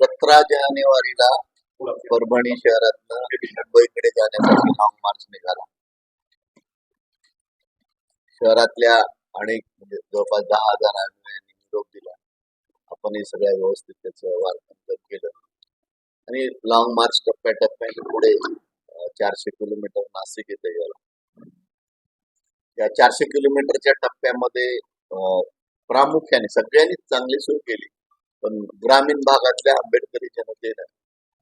सतरा जानेवारीला परभणी शहरातनं मुंबईकडे जाण्यासाठी लॉंग मार्च निघाला. शहरातल्या अनेक म्हणजे जवळपास दहा हजारांनी निरोप दिला. आपण हे सगळ्या व्यवस्थित त्याचं वार्तांकन केलं. आणि लॉंग मार्च टप्प्याटप्प्याने पुढे चारशे किलोमीटर नाशिक येथे गेला. या चारशे किलोमीटरच्या टप्प्यामध्ये प्रामुख्याने सगळ्यांनीच चांगली सोय केली. पण ग्रामीण भागातल्या आंबेडकरी जनतेनं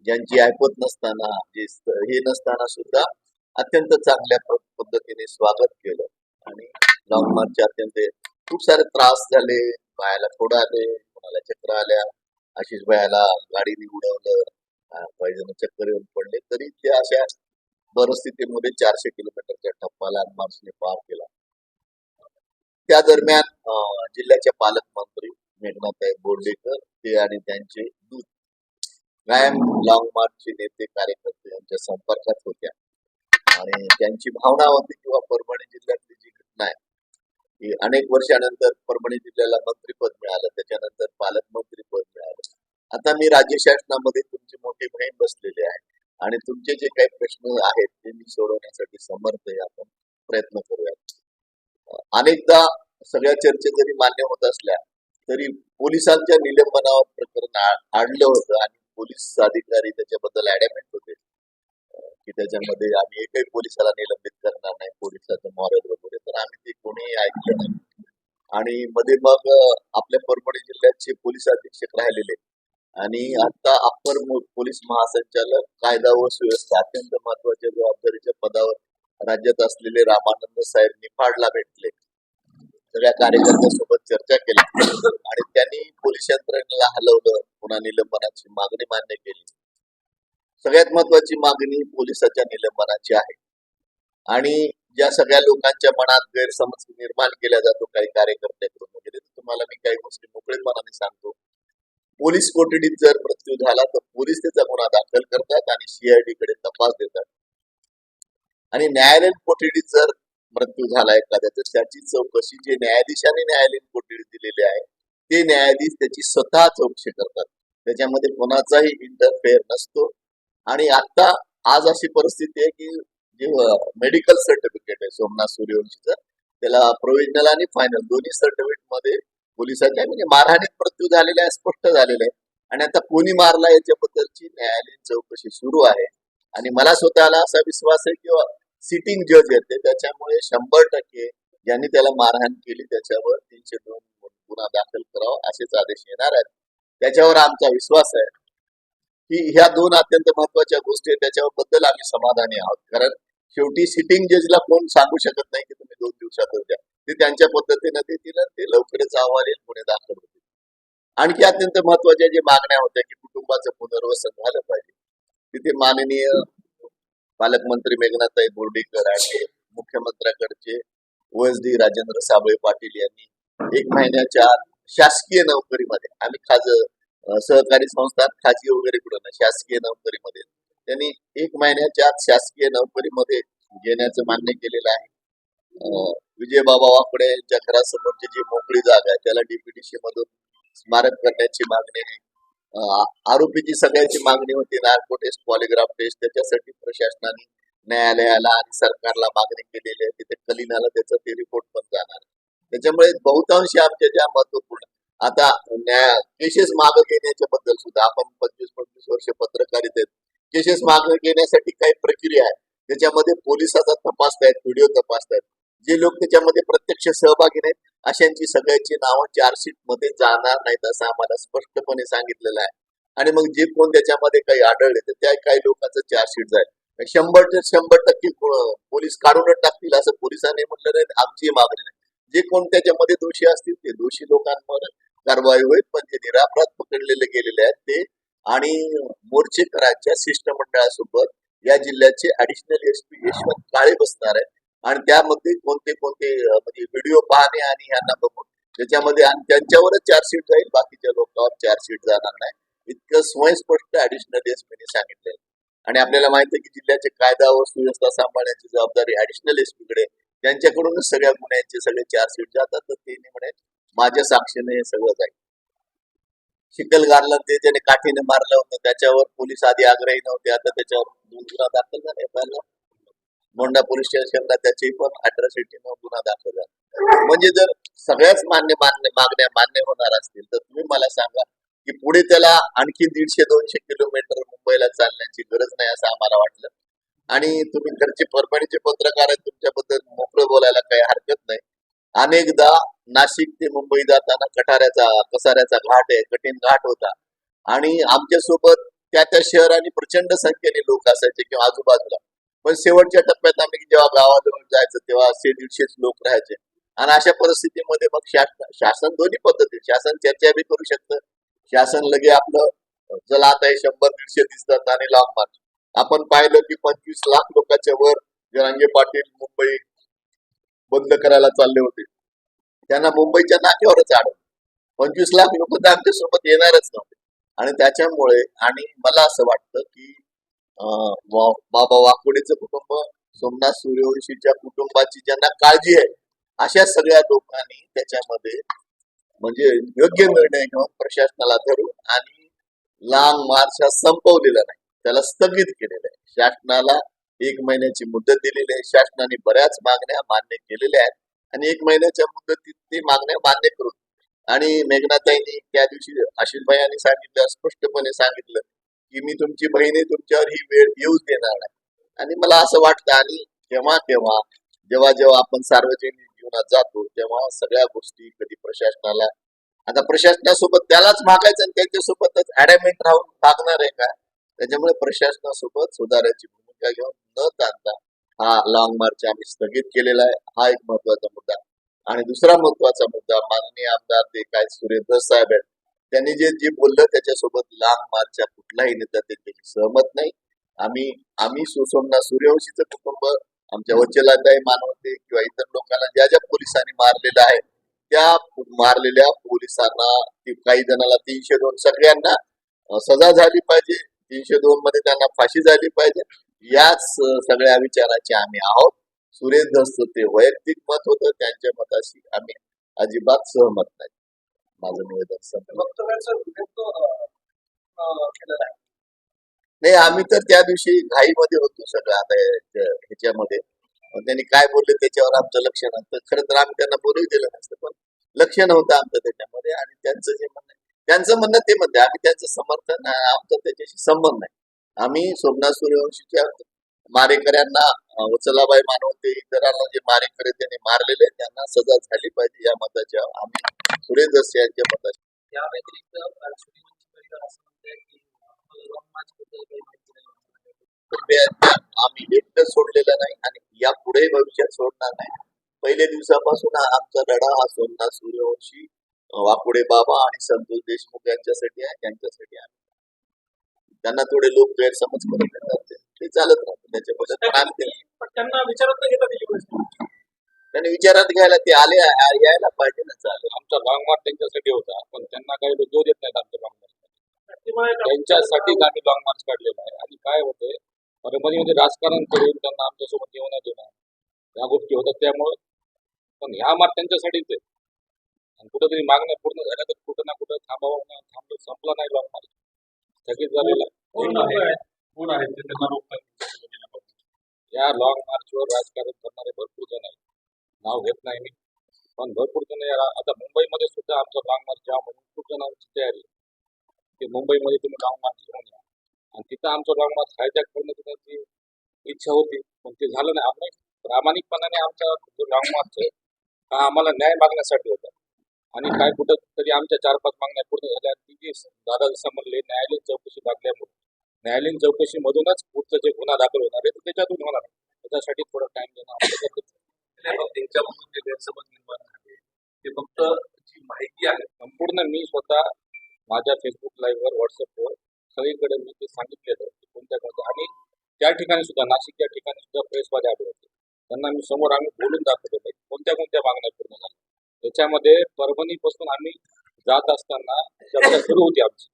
ज्यांची ऐपत नसताना जे हे नसताना सुद्धा अत्यंत चांगल्या पद्धतीने स्वागत केलं. आणि लॉंग मार्चचे अत्यंत खूप सारे त्रास झाले. पायाला फोड आले कोणाला चक्र आल्या. आशिष भायाला गाडीने उडवलं. पैजण काही जण चक्कर येऊन पडले. तरी ते अशा परिस्थितीमध्ये चारशे किलोमीटरच्या टप्पाला मार्चने पार केला. त्या दरम्यान जिल्ह्याच्या जिल्ह्याचे पालकमंत्री मेघनाथाई बोर्डेकर ते आणि त्यांचे दूत. कायम लॉंग मार्चचे नेते कार्यकर्ते यांच्या संपर्कात होत्या. आणि त्यांची भावना होती किंवा परभणी जिल्ह्यातली जी घटना आहे की अनेक वर्षानंतर परभणी जिल्ह्याला मंत्रीपद मिळालं त्याच्यानंतर पालकमंत्रीपद मिळालं. आता मी राज्य शासनामध्ये तुमची मोठी बहीण बसलेली आहे आणि तुमचे जे काही प्रश्न आहेत ते मी सोडवण्यासाठी समर्थ आहे. आपण प्रयत्न करूयात. अनेकदा सगळ्या चर्चा जरी मान्य होत असल्या तरी पोलिसांच्या निलंबनावर प्रकरण आणलं होतं आणि पोलीस अधिकारी त्याच्याबद्दल ऍडॅमेंट होते. की त्याच्यामध्ये आम्ही एकही पोलिसाला निलंबित करणार नाही. पोलिसाचं मॉरल वगैरे तर आम्ही ते कोणीही ऐकलं नाही. आणि मध्ये मग आपल्या परभणी जिल्ह्याचे पोलीस अधीक्षक राहिलेले. आणि आता अप्पर पोलीस महासंचालक कायदा व सुव्यवस्था अत्यंत महत्त्वाच्या जबाबदारीच्या पदावर राज्यात असलेले रामानंद साहेब निफाडला भेटले. सगळ्या कार्यकर्त्यांसोबत चर्चा केली. आणि त्यांनी पोलीस यंत्रणेला हलवलं पुन्हा निलंबनाची मागणी मान्य केली. सगळ्यात महत्वाची मागणी पोलिसाच्या निलंबनाची आहे. आणि ज्या सगळ्या लोकांच्या मनात गैरसमज निर्माण केला जातो काही कार्यकर्त्यांकडून वगैरे तुम्हाला मी काही गोष्टी मोकळेपणाने सांगतो. पोलीस कोठडीत जर मृत्यू झाला तर पोलीस त्याचा गुन्हा दाखल करतात आणि सीआयडी कडे तपास देतात. आणि न्यायालयीन कोठडीत जर मृत्यू झाला एखाद्याचा त्याची चौकशी जे न्यायाधीशाने न्यायालयीन कोटी दिलेले आहे ते न्यायाधीश त्याची स्वतः चौकशी करतात. त्याच्यामध्ये कोणाचाही इंटरफेअर नसतो. आणि आता आज अशी परिस्थिती आहे की जे मेडिकल सर्टिफिकेट आहे सोमनाथ सूर्यवंशीचं त्याला प्रोव्हिजनल आणि फायनल दोन्ही सर्टिफिकेटमध्ये पोलिसांच्या म्हणजे मारहाणीत मृत्यू झालेला आहे स्पष्ट झालेला आहे. आणि आता कोणी मारला याच्याबद्दलची न्यायालयीन चौकशी सुरू आहे. आणि मला स्वतःला असा विश्वास आहे की सिटिंग जज येते त्याच्यामुळे शंभर टक्के ज्यांनी त्याला मारहाण केली त्याच्यावर तीनशे दोन गुन्हा दाखल करावा असेच आदेश येणार आहेत. त्याच्यावर आमचा विश्वास आहे की ह्या दोन अत्यंत महत्त्वाच्या गोष्टी आहेत. त्याच्याबद्दल आम्ही समाधानी आहोत. कारण शेवटी सिटिंग जजला कोण सांगू शकत नाही की तुम्ही दोन दिवसातच द्या ते त्यांच्या पद्धतीने देतील आणि ते लवकरच अहवाल येईल पुढे दाखल होतील. आणखी अत्यंत महत्त्वाच्या ज्या मागण्या होत्या की कुटुंबाचं पुनर्वसन झालं पाहिजे. तिथे माननीय पालकमंत्री मेघनाथाई बोर्डीकर आणि मुख्यमंत्र्याकडचे ओएसडी राजेंद्र साबळे पाटील यांनी एक महिन्याच्या आत शासकीय नोकरीमध्ये आम्ही खाज सहकारी संस्थात खाजगी वगैरे कुठं नाही शासकीय नोकरीमध्ये. त्यांनी एक महिन्याच्या आत शासकीय नोकरीमध्ये घेण्याचं मान्य केलेलं आहे. विजयबाबा वाकडे यांच्या घरासमोरची जी मोकळी जागा आहे त्याला डीपीडीसी मधून स्मारक करण्याची मागणी आहे. आरोपीची सगळ्याची मागणी होती नार्को टेस्ट पॉलिग्राफ टेस्ट त्याच्यासाठी प्रशासनाने न्यायालयाला आणि सरकारला मागणी केलेली आहे. तिथे कलिनाला त्याचा ते रिपोर्ट पण जाणार. त्याच्यामुळे बहुतांश आमच्या ज्या महत्त्वपूर्ण आता न्याय केसेस मागे घेण्याच्या बद्दल सुद्धा आपण पंचवीस पंचवीस वर्ष पत्रकारित आहेत केसेस मागे घेण्यासाठी काही प्रक्रिया आहे. त्याच्यामध्ये पोलिसाचा आता तपासतायत व्हिडिओ तपासतायत जे लोक त्याच्यामध्ये प्रत्यक्ष सहभागी नाहीत अशांची सगळ्याची नावं चार्जशीटमध्ये जाणार नाहीत असं आम्हाला स्पष्टपणे सांगितलेलं आहे. आणि मग जे कोण त्याच्यामध्ये काही आढळले तर त्या काही लोकांचं चार्जशीट जाईल शंभर ते शंभर टक्के पोलीस काढूनच टाकतील असं पोलिसांनी म्हटलं नाही आमची मागणी नाही. जे कोण त्याच्यामध्ये दोषी असतील ते दोषी लोकांवर कारवाई होईल पण जे निरापराध पकडलेले गेलेले आहेत ते आणि मोर्चेकरांच्या शिष्टमंडळासोबत या जिल्ह्याचे ऍडिशनल एसपी यशवंत काळे बसणार आहेत. आणि त्यामध्ये कोणते कोणते म्हणजे व्हिडिओ पाहणे आणि यांना बघून त्याच्यामध्ये आणि त्यांच्यावरच चार्जशीट जाईल बाकीच्या लोकांवर चार्जशीट जाणार नाही. इतकं स्वयंस्पष्ट ऍडिशनल एसपीने सांगितलंय. आणि आपल्याला माहिती आहे की जिल्ह्याचे कायदा व सुव्यवस्था सांभाळण्याची जबाबदारी ऍडिशनल एस पीकडे त्यांच्याकडूनच सगळ्या गुन्ह्यांचे सगळे चार्जशीट जातात. तर ते म्हणे माझ्या साक्षीने हे सगळं जाईल. चिखलगारला ते त्याने काठीने मारलं होतं त्याच्यावर पोलीस आधी आग्रही नव्हते. आता त्याच्यावर दोन गुन्हा दाखल झाले मोंडा पोलीस स्टेशनला त्याची पण अट्रॉसिटीनं गुन्हा दाखल झाला. म्हणजे जर सगळ्याच मान्य मान्य मागण्या मान्य होणार असतील तर तुम्ही मला सांगा की पुढे त्याला आणखी दीडशे दोनशे किलोमीटर मुंबईला चालण्याची गरज नाही असं आम्हाला वाटलं. आणि तुम्ही घरचे परभणीचे पत्रकार आहेत तुमच्याबद्दल मोकळं बोलायला काही हरकत नाही. अनेकदा नाशिक ते मुंबई जाताना कठाऱ्याचा कसाऱ्याचा घाट आहे कठीण घाट होता. आणि आमच्यासोबत त्या त्या शहराने प्रचंड संख्येने लोक असायचे किंवा आजूबाजूला. पण शेवटच्या टप्प्यात आम्ही जेव्हा गावाजवळ जायचं तेव्हा असे दीडशेच लोक राहायचे. आणि अशा परिस्थितीमध्ये मग शासन शासन दोन्ही पद्धती शासन चर्चा बी करू शकतं. शासन लगे आपलं चला आता हे शंभर दीडशे दिसतात आणि लॉंग मार्च आपण पाहिलं की पंचवीस लाख लोकांच्या वर जरांगे पाटील मुंबई बंद करायला चालले होते. त्यांना मुंबईच्या नाक्यावरच अडवलं पंचवीस लाख लोक तर आमच्यासोबत येणारच नव्हते. आणि त्याच्यामुळे आणि मला असं वाटतं की बाबा वाकोडेचं कुटुंब सोमनाथ सूर्यवंशीच्या कुटुंबाची ज्यांना काळजी आहे अशा सगळ्या लोकांनी त्याच्यामध्ये म्हणजे योग्य निर्णय घेऊन प्रशासनाला धरून आणि लांब मार्च हा संपवलेला नाही. त्याला स्थगित केलेलं आहे. शासनाला एक महिन्याची मुदत दिलेली आहे. शासनाने बऱ्याच मागण्या मान्य केलेल्या आहेत आणि एक महिन्याच्या मुदतीत ते मागण्या मान्य करून. आणि मेघनाताईंनी त्या दिवशी आशिषभाई यांनी सांगितलं स्पष्टपणे सांगितलं की मी तुमची बहिणी तुमच्यावर ही वेळ येऊच देणार नाही. आणि मला असं वाटतं आणि तेव्हा तेव्हा जेव्हा जेव्हा आपण सार्वजनिक जीवनात जातो तेव्हा सगळ्या गोष्टी कधी प्रशासनाला आता प्रशासनासोबत त्यालाच मागायचं आणि त्यांच्यासोबतच अडॅमेंट राहून मागणार आहे का? त्याच्यामुळे प्रशासनासोबत सुधारायची भूमिका घेऊन न ताणता हा लॉंग मार्च आम्ही स्थगित केलेला आहे. हा एक महत्त्वाचा मुद्दा. आणि दुसरा महत्त्वाचा मुद्दा माननीय आमदार ते काय सुरेंद्र साहेब आहेत त्यांनी जे जे बोललं त्याच्यासोबत लांब मार्चच्या कुठलाही नेता त्याच्याशी सहमत नाही. आम्ही आम्ही सुसोमना सूर्यवंशीचं कुटुंब आमच्या वचलादाई मानवते किंवा इतर लोकांना ज्या ज्या पोलिसांनी मारलेलं आहे त्या मारलेल्या पोलिसांना काही जणांना तीनशे दोन सगळ्यांना सजा झाली पाहिजे. तीनशे दोन मध्ये त्यांना फाशी झाली पाहिजे. याच सगळ्या विचाराचे आम्ही आहोत. सुरेश धस्त ते वैयक्तिक मत होतं त्यांच्या मताशी आम्ही अजिबात सहमत नाही. माझं निवेदन संपलं. नाही आम्ही तर त्या दिवशी घाईमध्ये होतो सगळं. आता ह्याच्या- ह्याच्यामध्ये. त्यांनी काय बोलले त्याच्यावर आमचं लक्ष नव्हतं. खरं तर आम्ही त्यांना बोलू दिलं नसतं पण लक्ष नव्हतं आमचं त्याच्यामध्ये. आणि त्यांचं जे म्हणणं त्यांचं म्हणणं ते म्हणते आम्ही त्यांचं समर्थन आमचा त्याच्याशी संबंध नाही. आम्ही सोमनाथ सूर्यवंशीच्या मारेकऱ्यांना अं, वचलाबाई मानवते इतरांना जे मारेकरी त्यांनी मारलेले त्यांना सजा झाली पाहिजे या मताच्या आम्ही सुरेश दस यांच्या मताच्या. या व्यतिरिक्त आम्ही एकटं सोडलेलं नाही आणि यापुढे भविष्यात सोडणार नाही. पहिल्या दिवसापासून आमचा लढा हा सोमनाथ सूर्यवंशी वाकुडे बाबा आणि संतोष देशमुख यांच्यासाठी आहे त्यांच्यासाठी आहे. त्यांना थोडे लोक गैरसमज करून देतात ते- ते चालत राहतं त्याच्याबद्दल पण त्यांना विचारत नाही घेतात गोष्ट. त्यांनी विचारात घ्यायला ते आले यायला पाहिजे ना चालेल आमचा लॉंग मार्च त्यांच्यासाठी होता पण त्यांना काही लोक देऊ देत नाहीत आमच्या लॉंग मार्च त्यामुळे त्यांच्यासाठीच आम्ही लॉंग मार्च काढलेला आहे? आणि काय होतंय परभणीमध्ये राजकारण करून त्यांना आमच्यासोबत येऊ न देणं या गोष्टी होतात त्यामुळं. पण ह्या मार्च त्यांच्यासाठीच आहे. आणि कुठेतरी मागण्या पूर्ण झाल्या तर कुठं ना कुठं थांबावं ना थांबलं संपला नाही लॉंग मार्च स्थगित झालेला कोण आहेत ते त्यांना रोखतात. या लॉंग मार्चवर राजकारण करणारे भरपूर जण आहेत. नाव घेत नाही मी. पण भरपूर जण या आता मुंबईमध्ये सुद्धा आमचं लॉंग मार्च या म्हणून खूप जणांची तयारी की मुंबईमध्ये तुम्ही लॉंग मार्च घेऊन या. आणि तिथं आमचं लॉंग मार्च हायजॅक करण्याची त्यांची इच्छा होती. पण ते झालं नाही. आम्ही प्रामाणिकपणाने आमचा जो लॉंग मार्च आहे हा आम्हाला न्याय मागण्यासाठी होता. आणि काय कुठं तरी आमच्या चार पाच मागण्या पूर्ण झाल्या. ती जी दादा जसं म्हणले न्यायालयीन चौकशी लागल्यामुळे न्यायालयीन चौकशी मधूनच पुढचं जे गुन्हा दाखल होणार आहे त्याच्यातून होणार आहे. त्याच्यासाठी थोडा टाइम देणं ते फक्त जी माहिती आहे. संपूर्ण मी स्वतः माझ्या फेसबुक लाईव्हवर व्हॉट्सअपवर सगळीकडे मी ते सांगितलेलं की कोणत्या कोणत्या आणि त्या ठिकाणी सुद्धा नाशिकच्या ठिकाणी सुद्धा प्रेसवाले आले होते. त्यांना मी समोर आम्ही बोलून दाखवलेलं आहे कोणत्या कोणत्या मागण्या पूर्ण झाल्या. त्याच्यामध्ये परभणीपासून आम्ही जात असताना चर्चा सुरू होती आमची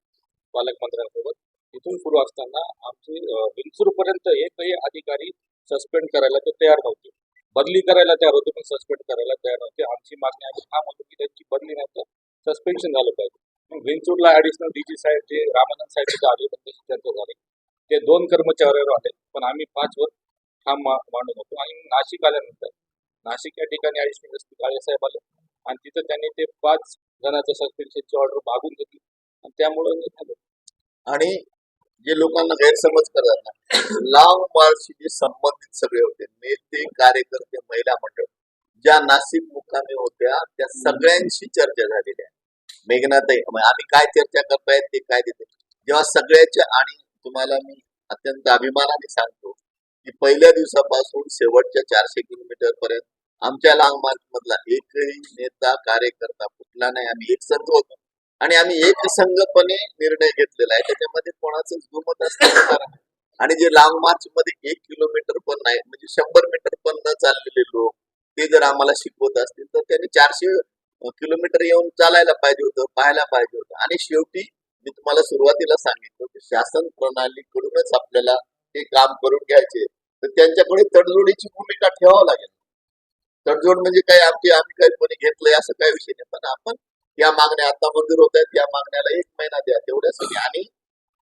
पालकमंत्र्यांसोबत. तिथून सुरू असताना आमची विंचूरपर्यंत एकही अधिकारी सस्पेंड करायला ते तयार नव्हते. बदली करायला तयार होते पण सस्पेंड करायला तयार नव्हते. आमची मागणी आम्ही ठाम होतो की त्यांची बदली नाही तर सस्पेन्शन झालं पाहिजे. विंचूरला वेंचूरला ऍडिशनल डीजी साहेब जे रामानंद साहेब तिथे आले त्यांच्याशी चर्चा झाली ते दोन कर्मचाऱ्यावर आले पण आम्ही पाचवर ठाम मांडून होतो. आणि नाशिक आल्यानंतर नाशिक या ठिकाणी ऍडिशनल एस पी काळे साहेब आले. आणि तिथं त्यांनी ते पाच जणांचं सस्पेन्शनची ऑर्डर मागून घेतली. आणि त्यामुळं झालं. आणि जे लोकांना गैरसमज करतात ना लांब मार्चशी जे संबंधित सगळे होते नेते कार्यकर्ते महिला मंडळ ज्या नाशिक मुक्कामी होत्या त्या सगळ्यांशी चर्चा झालेली आहे. मेघनाताई आम्ही काय चर्चा करतायत ते काय देते? जेव्हा सगळ्याच्या आणि तुम्हाला मी अत्यंत अभिमानाने सांगतो की पहिल्या दिवसापासून शेवटच्या चारशे किलोमीटर पर्यंत आमच्या लांग मार्च मधला एकही नेता कार्यकर्ता कुठला नाही. आम्ही एक संघ होतो. आणि आम्ही एकसंघपणे निर्णय घेतलेला आहे. त्याच्यामध्ये कोणाचं दुमत असणार आणि जे लांब मार्च मध्ये एक किलोमीटर पण नाही म्हणजे शंभर मीटर पण न चाललेले लोक ते जर आम्हाला शिकवत असतील तर त्यांनी चारशे किलोमीटर येऊन चालायला पाहिजे होतं पाहायला पाहिजे होतं. आणि शेवटी मी तुम्हाला सुरुवातीला सांगितलं की शासन प्रणालीकडूनच आपल्याला ते काम करून घ्यायचे. तर त्यांच्याकडे तडजोडीची भूमिका ठेवावं लागेल. तडजोड म्हणजे काय? आमची आम्ही काही कोणी घेतलंय असं काही विषय नाही. पण आपण या मागण्या आता मंजूर होत आहेत. या मागण्याला एक महिना द्या तेवढ्यासाठी. आणि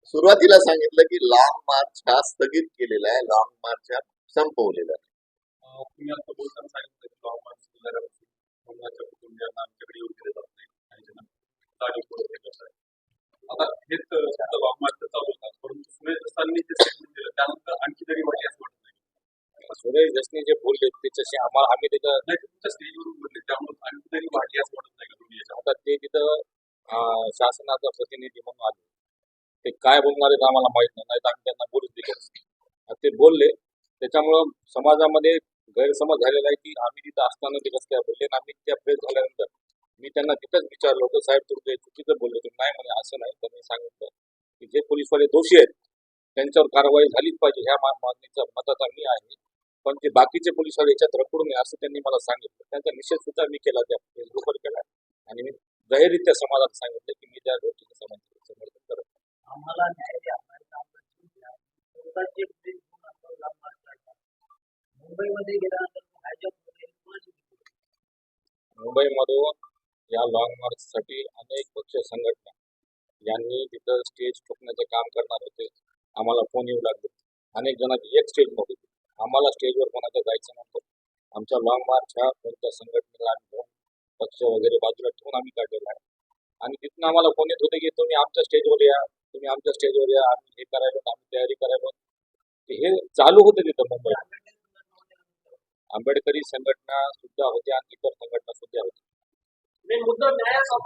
सुरुवातीला सांगितलं की लॉंग मार्च हा स्थगित केलेला आहे. लॉंग मार्च हा संपवलेला आहे. आता हेच अं, लॉंग मार्च चालू होता. परंतु सुरेश दसांनी जे स्टेटमेंट दिलं त्यानंतर आणखी तरी वाढली असं वाटतं. सुरेश दसने जे बोलले त्याच्याशी आम्हाला आम्ही तिथं स्टेजवरून बोलले त्यामुळे आणखी तरी वाढली असं वाटत नाही का तुम्ही आता ते तिथं शासनाचा प्रतिनिधी म्हणून आले. ते काय बोलणार आहेत आम्हाला माहीत नाही नाहीतर आम्ही त्यांना बोलूच दिले. ते बोलले त्याच्यामुळं समाजामध्ये गैरसमज झालेला आहे की आम्ही तिथं असताना ते कसं काय बोलले आम्ही त्या प्रेस झाल्यानंतर मी त्यांना तिथंच विचारलं होतं साहेब तुमचं हे चुकीचं बोलले तुम्ही. नाही म्हणे असं नाही. तर मी सांगितलं की जे पोलीसवाले दोषी आहेत त्यांच्यावर कारवाई झालीच पाहिजे ह्या मागणीचा मताचा मी आहे. पण जे बाकीचे पोलीसवाले याच्यात रखडू नये असं त्यांनी मला सांगितलं. त्यांचा निषेध सुद्धा मी केला त्या फेसबुकवर केला. आणि मी जाहीररित्या समाजात सांगितलं की मी त्या गोष्टीचं समर्थन समर्थन करत. आम्हाला न्याय द्या. मुंबईमध्ये गेल्यानंतर या लॉंग मार्चसाठी अनेक पक्ष संघटना यांनी तिथं स्टेज ठोकण्याचं काम करणार होते. आम्हाला फोन येऊ लागले. अनेक जणांची एक स्टेज नव्हती. आम्हाला स्टेजवर कोणाचं जायचं नव्हतं. आमचा लॉंग मार्च हा कोणत्या संघटनेला आम्ही पक्ष वगैरे बाजूला ठेवून आम्ही काढलेला आहे आणि तिथून आम्हाला फोन येत होते की तुम्ही आमच्या स्टेजवर या तुम्ही आमच्या स्टेजवर या आम्ही हे करायलो आम्ही तयारी करायलो. हे चालू होतं तिथं मुंबईत. आंबेडकरी संघटना सुद्धा होत्या आणि इतर संघटना सुद्धा होत्या न्यायाचा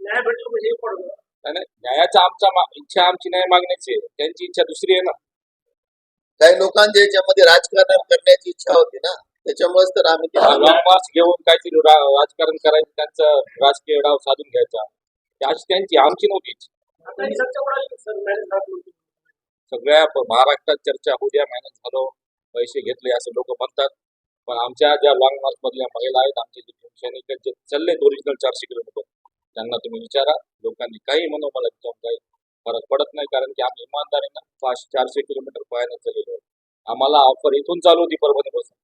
न्याय म्हणजे न्यायाचा आमचा इच्छा आमची नाही मागण्याची. त्यांची इच्छा दुसरी आहे ना. काही लोकांच्या याच्यामध्ये राजकारण करण्याची इच्छा होती ना. त्याच्यामुळेच तर आम्ही ते लॉंग मार्च घेऊन काहीतरी राजकारण करायचं त्यांचं राजकीय डाव साधून घ्यायचा. अशी त्यांची आमची नव्हती ही सगळ्या महाराष्ट्रात चर्चा होऊ द्या मेहनत झालो पैसे घेतले असं लोक म्हणतात. पण आमच्या ज्या लॉंग मार्च मधल्या महिला आहेत आमचे जे आहेत, जे चालले ओरिजिनल चारशे किलोमीटर त्यांना तुम्ही विचारा. लोकांनी काही म्हणू मला त्याच्यावर काही फरक पडत नाही कारण की आम्ही इमानदारीनं पाचशे चारशे किलोमीटर पायानं चाललेलो आम्हाला ऑफर इथून चालू होती परभणीपासून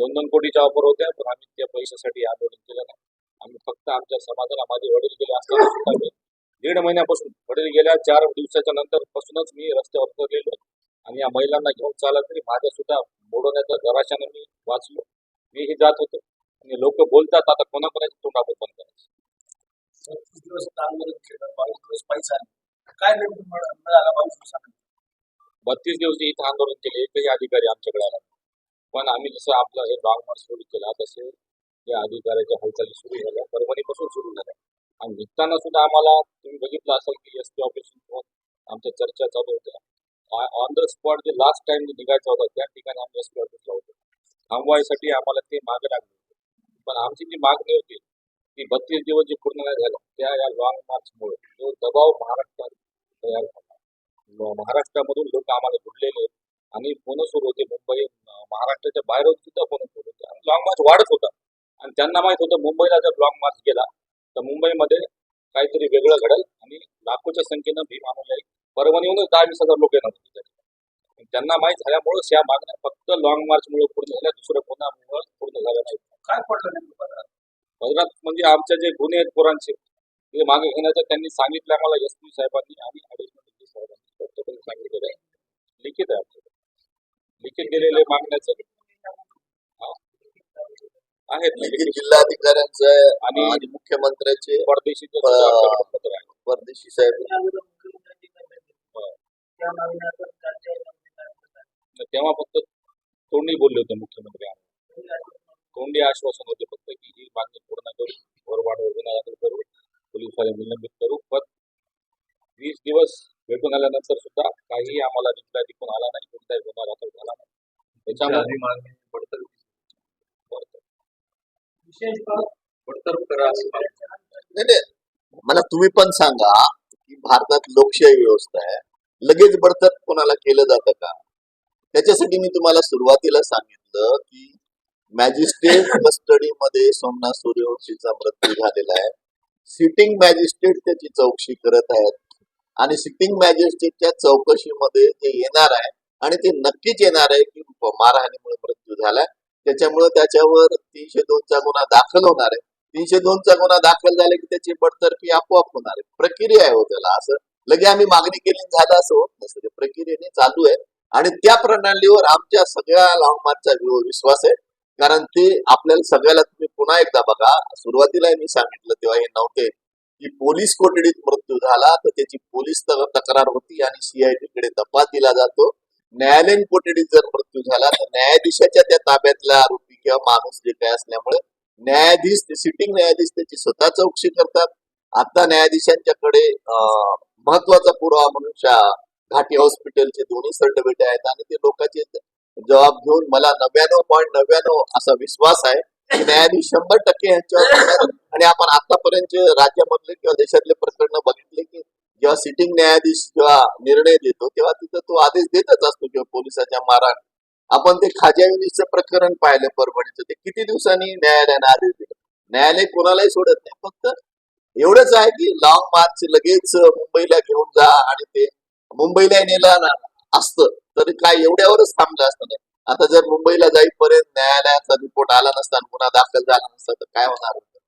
दोन दोन कोटीच्या ऑफर होत्या पण आम्ही त्या पैशासाठी आंदोलन केलं नाही. आम्ही फक्त आमच्या समाजाला माझे वडील गेले असताना सुद्धा मी दीड महिन्यापासून वडील गेल्या चार दिवसाच्या नंतर पासूनच मी रस्त्यावर उतरलेलो आणि या महिलांना घेऊन चालला तरी माझ्या सुद्धा बुडवण्याच्या जराशाने मी वाचलो. मीही जात होतो. आणि लोक बोलतात आता कोणाकोणाच्या तोंडावर पैसा आहे काय नेमकं मिळाला बावीस दिवसानंतर बत्तीस दिवस इथं आंदोलन केले एकही अधिकारी आमच्याकडे आला पण आम्ही जसं आपलं हे लॉंग मार्च सुरू केला तसे या अधिकाऱ्याच्या हालचाली सुरू झाल्या परभणीपासून सुरू झाल्या. आणि निघताना सुद्धा आम्हाला तुम्ही बघितलं असाल की एस पी ऑफिस आमच्या चर्चा चालू होत्या. ऑन द स्पॉट जे लास्ट टाइम जे निघायचा होता त्या ठिकाणी आम्ही एस टी ऑफिसला होतो. थांबवायसाठी आम्हाला ते मागे लागले होते. पण आमची जी मागणी होती ती बत्तीस दिवस जे पूर्ण नाही झालं त्या या लॉंग मार्चमुळे जो दबाव महाराष्ट्रात तयार झाला. महाराष्ट्रामधून लोक आम्हाला जुडलेले आणि फोन सुरू होते मुंबई महाराष्ट्राच्या बाहेर सुद्धा फोन सुरू होते. आणि लॉंग मार्च वाढत होता. आणि त्यांना माहीत होतं मुंबईला जर लॉंग मार्च गेला तर मुंबईमध्ये काहीतरी वेगळं घडेल. आणि लाखोच्या संख्येनं भीम अनुयायी परभणीहूनच दहा वीस हजार लोक येणार होते त्यांना माहीत झाल्यामुळेच या मागण्या फक्त लॉंग मार्चमुळे पूर्ण झाल्या. दुसरं कोणामुळे पूर्ण झाल्या नाही. काय पडलं नेमकं पदरात म्हणजे आमचे जे गुन्हे आहेत पोरांचे ते मागे घेण्याचं त्यांनी सांगितलं आम्हाला एस पी साहेबांनी आणि ऍडिशनल साहेबांनी. स्पष्टपणे सांगितलेलं आहे. लिखित आहे आपल्याकडे लिखित दिलेले मागण्याचं. हा. आहेत जिल्हाधिकाऱ्यांचं आणि आणि मुख्यमंत्र्याचे आहे. परदेशी साहेब. हो. तेव्हा फक्त तोंडी बोलले होते मुख्यमंत्री. तोंडी आश्वासन होते फक्त की ही मागणी पूर्ण करू भरवाढ गुन्हा दाखल करू पोलिसांना निलंबित करू. पण वीस दिवस भेटून आल्यानंतर सुद्धा काही आम्हाला रिप्लाय टिकून आला नाही. कोणताही गुन्हा दाखल झाला नाही. त्याच्यामुळे मागणी करा नाही. मला तुम्ही पण सांगा की भारतात लोकशाही व्यवस्था आहे. लगेच बडतर्फ कोणाला केलं जातं का? त्याच्यासाठी मी तुम्हाला सुरुवातीला सांगितलं की मॅजिस्ट्रेट कस्टडीमध्ये सोमनाथ सूर्यवंशीचा मृत्यू झालेला आहे. सिटिंग मॅजिस्ट्रेट त्याची चौकशी करत आहेत. आणि सिटिंग मॅजिस्ट्रेटच्या चौकशीमध्ये जे येणार आहे आणि ते नक्कीच येणार आहे की मारहाणीमुळे मृत्यू झालाय. त्याच्यामुळे त्याच्यावर तीनशे दोनचा गुन्हा दाखल होणार आहे. तीनशे दोनचा गुन्हा दाखल झाला की त्याची बडतर्फी आपोआप होणार आहे. प्रक्रिया आहे हो त्याला असं. लगे आम्ही मागणी केली झालं असं होत नसतं ते प्रक्रियेने चालू आहे. आणि त्या प्रणालीवर आमच्या सगळ्या लाँग मार्चचा विश्वास आहे. कारण ते आपल्याला सगळ्याला तुम्ही पुन्हा एकदा बघा सुरुवातीला मी सांगितलं तेव्हा हे नव्हते की पोलीस कोठडीत मृत्यू झाला तर त्याची पोलीस तक्रार होती आणि सीआयडीकडे तपास दिला जातो. न्यायालयीन कोठडीत जर मृत्यू झाला तर न्यायाधीशाच्या त्या ताब्यातला आरोपी किंवा माणूस जे काय असल्यामुळे न्यायाधीश सिटिंग न्यायाधीश त्याची स्वतः चौकशी करतात. आता न्यायाधीशांच्याकडे अं, महत्त्वाचा पुरावा म्हणून घाटी हॉस्पिटलचे दोन्ही सर्टिफिकेट आहेत आणि ते लोकांचे जबाब घेऊन मला नव्याण्णव पॉईंट नव्याण्णव असा विश्वास आहे की न्यायाधीश शंभर टक्के यांच्यावर आणि आपण आतापर्यंत राज्यामधले किंवा देशातले प्रकरण बघितले की जेव्हा सिटिंग न्यायाधीश जेव्हा निर्णय देतो तेव्हा तिथं तो आदेश देतच असतो किंवा पोलिसाच्या मारण आपण ते खाज्या युनिसचं प्रकरण पाहिलं परभणीचं ते किती दिवसांनी न्यायालयाने आदेश दिला? न्यायालय कोणालाही सोडत नाही. फक्त एवढंच आहे की लॉंग मार्च लगेच मुंबईला घेऊन जा आणि ते मुंबईला नेलं असतं. तरी काय एवढ्यावरच थांबलं असतं नाही. आता जर मुंबईला जाईपर्यंत न्यायालयाचा रिपोर्ट आला नसता आणि गुन्हा दाखल झाला नसता तर काय होणार होतं?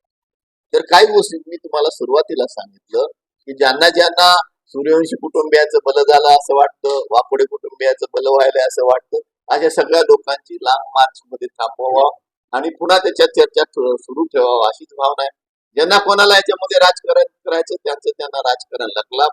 तर काही गोष्टी मी तुम्हाला सुरुवातीला सांगितलं की ज्यांना ज्यांना सूर्यवंशी कुटुंबियाचं बल झालं असं वाटतं वाकोडे कुटुंबियाचं बल व्हायला असं वाटतं अशा सगळ्या लोकांची लांग मार्च मध्ये थांबवा आणि पुन्हा त्याच्यात चर्चा सुरू ठेवावा अशीच भावना आहे. ज्यांना कोणाला याच्यामध्ये राजकारण करायचं त्यांचं त्यांना राजकारण लागला.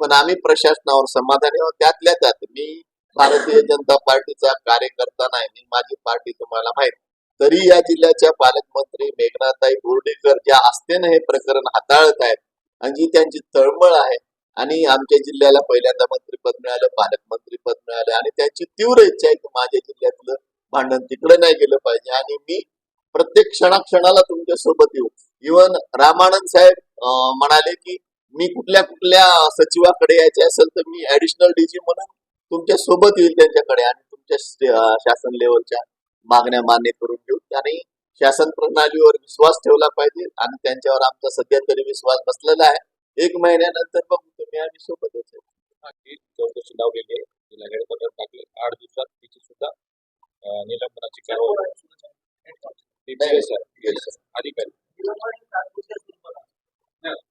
पण आम्ही प्रशासनावर समाधानी आहोत. त्यातल्या त्यात मी भारतीय जनता पार्टीचा कार्यकर्ता नाही मी माझी पार्टी तुम्हाला माहीत. तरी या जिल्ह्याच्या पालकमंत्री मेघनाताई बोर्डेकर ज्या आस्थेनं हे प्रकरण हाताळत आहेत आणि जी त्यांची तळमळ आहे आणि आमच्या जिल्ह्याला पहिल्यांदा मंत्रीपद मिळालं पालकमंत्री पद मिळालं आणि त्यांची तीव्र इच्छा आहे की माझ्या जिल्ह्यातलं भांडण तिकडे नाही गेलं पाहिजे. आणि मी प्रत्येक क्षणाक्षणाला तुमच्यासोबत येऊ. इवन रामानंद साहेब म्हणाले की मी कुठल्या कुठल्या सचिवाकडे यायचे असेल तर मी ऍडिशनल डीजी म्हणून तुमच्यासोबत येईल त्यांच्याकडे आणि तुमच्या शासन लेवलच्या मागण्या मान्य करून घेऊ. आणि शासन प्रणालीवर विश्वास ठेवला पाहिजे आणि त्यांच्यावर आमचा सध्या तरी विश्वास बसलेला आहे. एक महिन्यानंतर बघू तुम्ही आम्ही सोबतच. ही चौकशी लावलेली आहे तिला हेडक्वार्टर टाकले. आठ दिवसात तिची सुद्धा निलंबनाची कारवाई अधिकारी.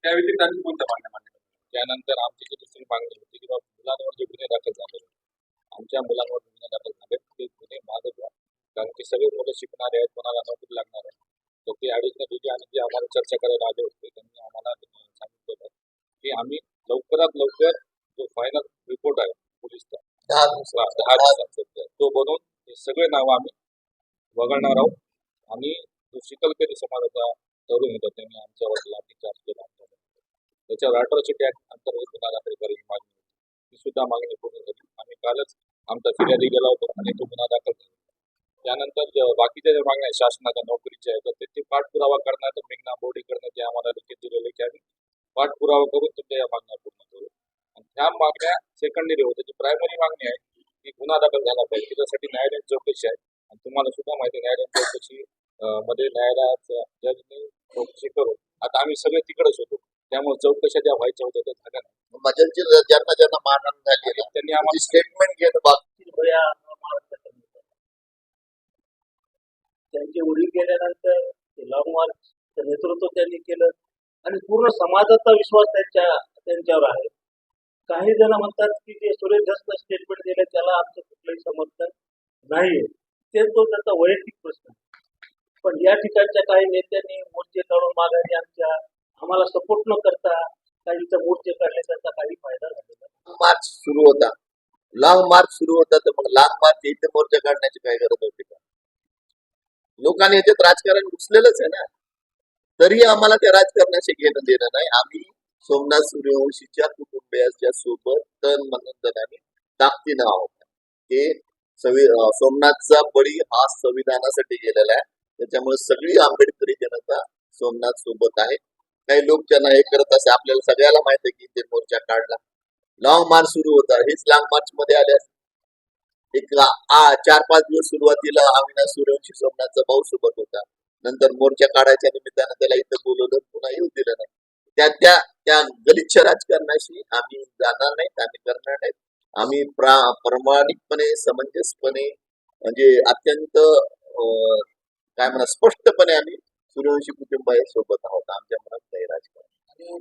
त्या व्यतिरिक्त कोणत्या मागण्या मान्य? त्यानंतर आमची जी दुसरी मागणी होती की बाबा मुलांवर जे गुन्हे दाखल झाले आमच्या मुलांवर गुन्हे दाखल झाले ते गुन्हे मागे घ्या कारण की सगळे मुलं शिकणारे आहेत कोणाला नोकरी लागणार आहे तर ते अडीचने दिली आणि जे आम्हाला चर्चा करायला आले होते त्यांनी आम्हाला सांगितलं की आम्ही लवकरात लवकर जो फायनल रिपोर्ट आहे पोलीसचा दहा दिवसात तो बनवून हे सगळे नावं आम्ही वगळणार आहोत. आणि जो शिकलकरी समाजाचा तरुण होता त्यांनी आमच्यावर लाठीचार्ज केला आमच्यावर त्याच्यावर अठराशे ऍक्ट अंतर्गत गुन्हा दाखल करायची मागणी होती. ती सुद्धा मागणी पूर्ण झाली. आम्ही कालच आमचा फिर्यादी गेला होतो आणि तो गुन्हा दाखल त्यानंतर ज्या बाकीच्या ज्या मागण्या आहेत शासनाच्या नोकरीच्या आहेत तर ते पाठपुरावा करण्यात मेघना बोर्डीकडनं जे आम्हाला लिखित दिलेले की आम्ही पाठपुरावा करून तुमच्या या मागण्या पूर्ण करू. आणि ह्या मागण्या सेकंडरी होत्या. जी प्रायमरी मागणी आहे की गुन्हा दाखल झाला पाहिजे. त्याच्यासाठी न्यायालयीन चौकशी आहे. आणि तुम्हाला सुद्धा माहिती आहे न्यायालयीन चौकशी मध्ये न्यायालयाच्या जजनी चौकशी करून आता आम्ही सगळे तिकडेच होतो. त्यामुळे चौकशा ज्या व्हायच्या होत्या त्या झाल्या नाही. ज्यांना ज्यांना मारहाण झाली त्यांनी आम्हाला स्टेटमेंट घेणं बाकी त्यांचे वडील गेल्यानंतर लॉंग मार्चचं नेतृत्व त्यांनी केलं. आणि पूर्ण समाजाचा विश्वास त्यांच्या त्यांच्यावर आहे. काही जण म्हणतात की जे सुरेश धसनं स्टेटमेंट दिलं त्याला आमचं कुठलंही समर्थन नाहीये. ते तो त्याचा वैयक्तिक प्रश्न आहे. पण या ठिकाणच्या काही नेत्यांनी मोर्चे काढून माघारी आमच्या आम्हाला सपोर्ट न करता काहीचा मोर्चे काढले त्याचा काही फायदा झालेला मार्च सुरू होता. लॉंग मार्च सुरू होता तर मग लॉंग मार्च इथे मोर्चा काढण्याची काय गरज होती का? लोकांनी याच्यात राजकारण घुसलेलंच आहे ना तरी आम्हाला त्या राजकारणाशी घेणं देणं नाही. आम्ही सोमनाथ सूर्यवंशीच्या कुटुंबियाच्या सोबत तन मनंदनाने ताकदीनं आहोत. हे संवि सोमनाथचा बळी हा संविधानासाठी गेलेला आहे. त्याच्यामुळे सगळी आंबेडकरी जनता सोमनाथ सोबत आहे. काही लोक ज्यांना हे करत असे आपल्याला सगळ्याला माहिती आहे की ते मोर्चा काढला. लॉंग मार्च सुरू होता. हेच लॉंग मार्च मध्ये आले असते. एक आ, चार पाच दिवस सुरुवातीला अविनाश सूर्यवंशी सोमनाथचा भाऊ सोबत होता. नंतर मोर्चा काढायच्या निमित्तानं त्याला इथं बोलवलं पुन्हा येऊ दिलं नाही. त्या त्या त्या गलिच्छ राजकारणाशी आम्ही जाणार नाहीत आम्ही करणार नाहीत. आम्ही प्रा प्रामाणिकपणे समंजसपणे म्हणजे अत्यंत काय म्हणा स्पष्टपणे आम्ही सूर्यवंशी कुटुंब सोबत आहोत. आमच्या मनात काही राजकारण. आणि